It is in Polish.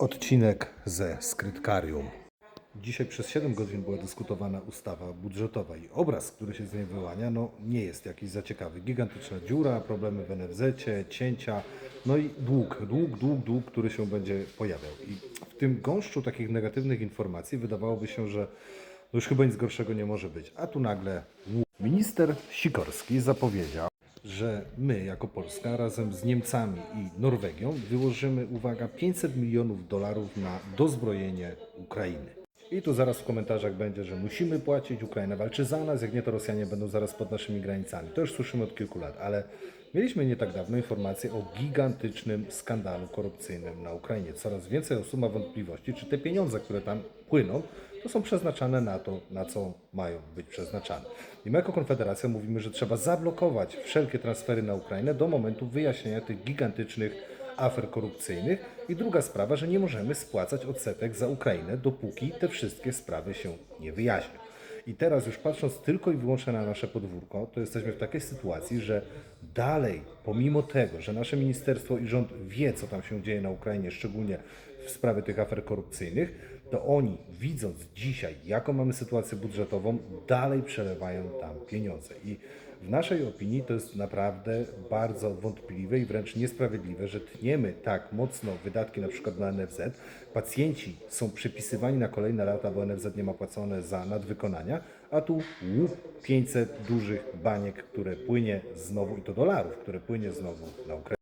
Odcinek ze Skrytkarium. Dzisiaj przez 7 godzin była dyskutowana ustawa budżetowa i obraz, który się z niej wyłania, no nie jest jakiś za ciekawy. Gigantyczna dziura, problemy w NFZ, cięcia, no i dług, dług, dług, dług, który się będzie pojawiał. I w tym gąszczu takich negatywnych informacji wydawałoby się, że no już chyba nic gorszego nie może być. A tu nagle minister Sikorski zapowiedział, że my jako Polska razem z Niemcami i Norwegią wyłożymy, uwaga, 500 milionów dolarów na dozbrojenie Ukrainy. I tu zaraz w komentarzach będzie, że musimy płacić, Ukraina walczy za nas, jak nie to Rosjanie będą zaraz pod naszymi granicami. To już słyszymy od kilku lat, ale mieliśmy nie tak dawno informację o gigantycznym skandalu korupcyjnym na Ukrainie. Coraz więcej osób ma wątpliwości, czy te pieniądze, które tam płyną, to są przeznaczane na to, na co mają być przeznaczane. I my jako Konfederacja mówimy, że trzeba zablokować wszelkie transfery na Ukrainę do momentu wyjaśnienia tych gigantycznych afer korupcyjnych. I druga sprawa, że nie możemy spłacać odsetek za Ukrainę, dopóki te wszystkie sprawy się nie wyjaśnią. I teraz już patrząc tylko i wyłącznie na nasze podwórko, to jesteśmy w takiej sytuacji, że dalej, pomimo tego, że nasze ministerstwo i rząd wie, co tam się dzieje na Ukrainie, szczególnie w sprawie tych afer korupcyjnych, to oni, widząc dzisiaj, jaką mamy sytuację budżetową, dalej przelewają tam pieniądze. I w naszej opinii to jest naprawdę bardzo wątpliwe i wręcz niesprawiedliwe, że tniemy tak mocno wydatki na przykład na NFZ. Pacjenci są przepisywani na kolejne lata, bo NFZ nie ma płacone za nadwykonania, a tu łup 500 dużych baniek, które płynie znowu, i to dolarów, które płynie znowu na Ukrainę.